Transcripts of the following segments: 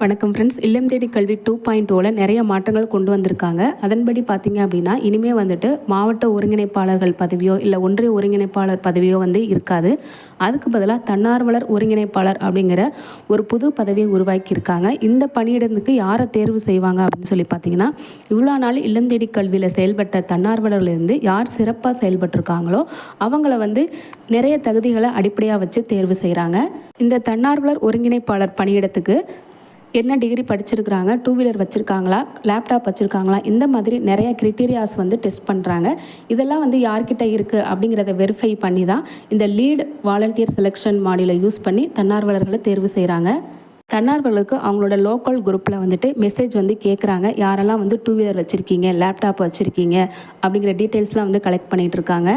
வணக்கம் ஃப்ரெண்ட்ஸ் இல்லம் தேடி கல்வி டூ பாயிண்ட் ஓவில் நிறைய மாற்றங்கள் கொண்டு வந்திருக்காங்க. அதன்படி பார்த்தீங்க அப்படின்னா இனிமேல் வந்துட்டு மாவட்ட ஒருங்கிணைப்பாளர்கள் பதவியோ இல்லை ஒன்றிய ஒருங்கிணைப்பாளர் பதவியோ வந்து இருக்காது. அதுக்கு பதிலாக தன்னார்வலர் ஒருங்கிணைப்பாளர் அப்படிங்கிற ஒரு புது பதவியை உருவாக்கியிருக்காங்க. இந்த பணியிடத்துக்கு யாரை தேர்வு செய்வாங்க அப்படின்னு சொல்லி பார்த்தீங்கன்னா இவ்வளோ நாள் இல்லம் தேடி கல்வியில் செயல்பட்ட தன்னார்வலர்லேருந்து யார் சிறப்பாக செயல்பட்டிருக்காங்களோ அவங்கள வந்து நிறைய தகுதிகளை அடிப்படையாக வச்சு தேர்வு செய்கிறாங்க இந்த தன்னார்வலர் ஒருங்கிணைப்பாளர் பணியிடத்துக்கு என்ன டிகிரி படிச்சிருக்கிறாங்க? டூ வீலர் வச்சுருக்காங்களா? லேப்டாப் வச்சுருக்காங்களா? இந்த மாதிரி நிறைய க்ரிட்டீரியாஸ் வந்து டெஸ்ட் பண்ணுறாங்க இதெல்லாம் வந்து யார்கிட்ட இருக்குது அப்படிங்கிறத வெரிஃபை பண்ணி தான் இந்த லீட் வாலண்டியர் செலெக்ஷன் மாடியில் யூஸ் பண்ணி தன்னார்வலர்களை தேர்வு செய்கிறாங்க தன்னார்வலருக்கு அவங்களோட லோக்கல் குரூப்பில் வந்துட்டு மெசேஜ் வந்து கேட்குறாங்க யாரெல்லாம் வந்து டூ வீலர் வச்சுருக்கீங்க? லேப்டாப் வச்சுருக்கீங்க? அப்படிங்கிற டீட்டெயில்ஸ்லாம் வந்து கலெக்ட் பண்ணிகிட்டு இருக்காங்க.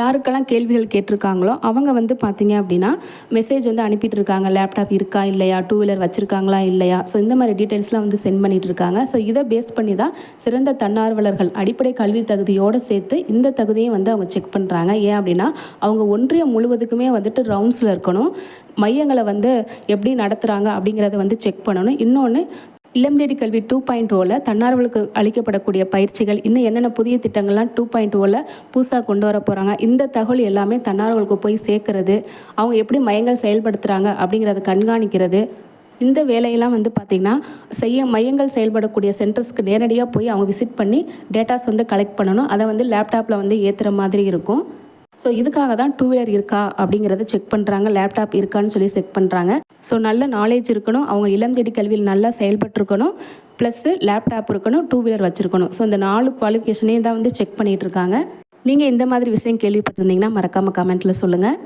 யாருக்கெல்லாம் கேள்விகள் கேட்டிருக்காங்களோ அவங்க வந்து பார்த்தீங்க அப்படின்னா மெசேஜ் வந்து அனுப்பிட்டு இருக்காங்க லேப்டாப் இருக்கா இல்லையா? டூ வீலர் வச்சுருக்காங்களா இல்லையா? ஸோ இந்த மாதிரி டீட்டெயில்ஸ்லாம் வந்து சென்ட் பண்ணிட்டு இருக்காங்க ஸோ இதை பேஸ் பண்ணி தான் சிறந்த தன்னார்வலர்கள் அடிப்படை கல்வி தகுதியோடு சேர்த்து இந்த தகுதியை வந்து அவங்க செக் பண்ணுறாங்க ஏன் அப்படின்னா அவங்க ஒன்றியம் முழுவதுக்குமே வந்துட்டு ரவுண்ட்ஸில் இருக்கணும். மையங்களை வந்து எப்படி நடத்துகிறாங்க அப்படிங்கிறத வந்து செக் பண்ணணும். இன்னொன்று இல்லம் தேடி கல்வி டூ பாயிண்ட் ஓவில் தன்னார்வலுக்கு அளிக்கப்படக்கூடிய பயிற்சிகள் இன்னும் என்னென்ன புதிய திட்டங்கள்லாம் டூ பாயிண்ட் ஓவில் புதுசாக கொண்டு வர போகிறாங்க இந்த தகவல் எல்லாமே தன்னார்வலுக்கு போய் சேர்க்கறது அவங்க எப்படி மையங்கள் செயல்படுத்துகிறாங்க அப்படிங்கிறத கண்காணிக்கிறது. இந்த வேலையெல்லாம் வந்து பார்த்திங்கன்னா செய்ய மையங்கள் செயல்படக்கூடிய சென்டர்ஸ்க்கு நேரடியாக போய் அவங்க விசிட் பண்ணி டேட்டாஸ் வந்து கலெக்ட் பண்ணணும். அதை வந்து லேப்டாப்பில் வந்து ஏற்றுற மாதிரி இருக்கும். ஸோ இதுக்காக தான் டூ வீலர் இருக்கா அப்படிங்கிறத செக் பண்ணுறாங்க லேப்டாப் இருக்கான்னு சொல்லி செக் பண்ணுறாங்க ஸோ நல்ல நாலேஜ் இருக்கணும். அவங்க இளம் தேடி கல்வியில் நல்லா செயல்பட்டுருக்கணும். ப்ளஸ்ஸு லேப்டாப் இருக்கணும் டூ வீலர் வச்சுருக்கணும். ஸோ இந்த நாலு குவாலிஃபிகேஷனையும் தான் வந்து செக் பண்ணிகிட்டு இருக்காங்க. நீங்கள் இந்த மாதிரி விஷயம் கேள்விப்பட்டிருந்தீங்கன்னா மறக்காமல் கமெண்ட்டில் சொல்லுங்கள்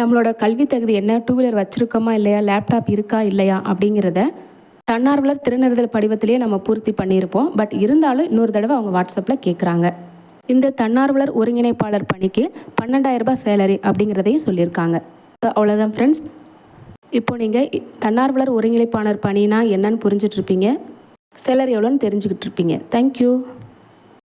நம்மளோட கல்வி தகுதி என்ன? டூ வீலர் வச்சுருக்கோமா இல்லையா? லேப்டாப் இருக்கா இல்லையா? அப்படிங்கிறத தன்னார்வலர் திருநெறிதல் படிவத்திலேயே நம்ம பூர்த்தி பண்ணியிருப்போம். பட் இருந்தாலும் இன்னொரு தடவை அவங்க வாட்ஸ்அப்பில் கேட்குறாங்க. இந்த தன்னார்வலர் ஒருங்கிணைப்பாளர் பணிக்கு பன்னெண்டாயிரம் ரூபாய் சேலரி அப்படிங்கிறதையும் சொல்லியிருக்காங்க. அவ்வளோதான் ஃப்ரெண்ட்ஸ் இப்போ நீங்கள் தன்னார்வலர் ஒருங்கிணைப்பாளர் பணினா என்னன்னு புரிஞ்சிட்ருப்பீங்க சேலரி எவ்வளோன்னு தெரிஞ்சுக்கிட்டு இருப்பீங்க. தேங்க்யூ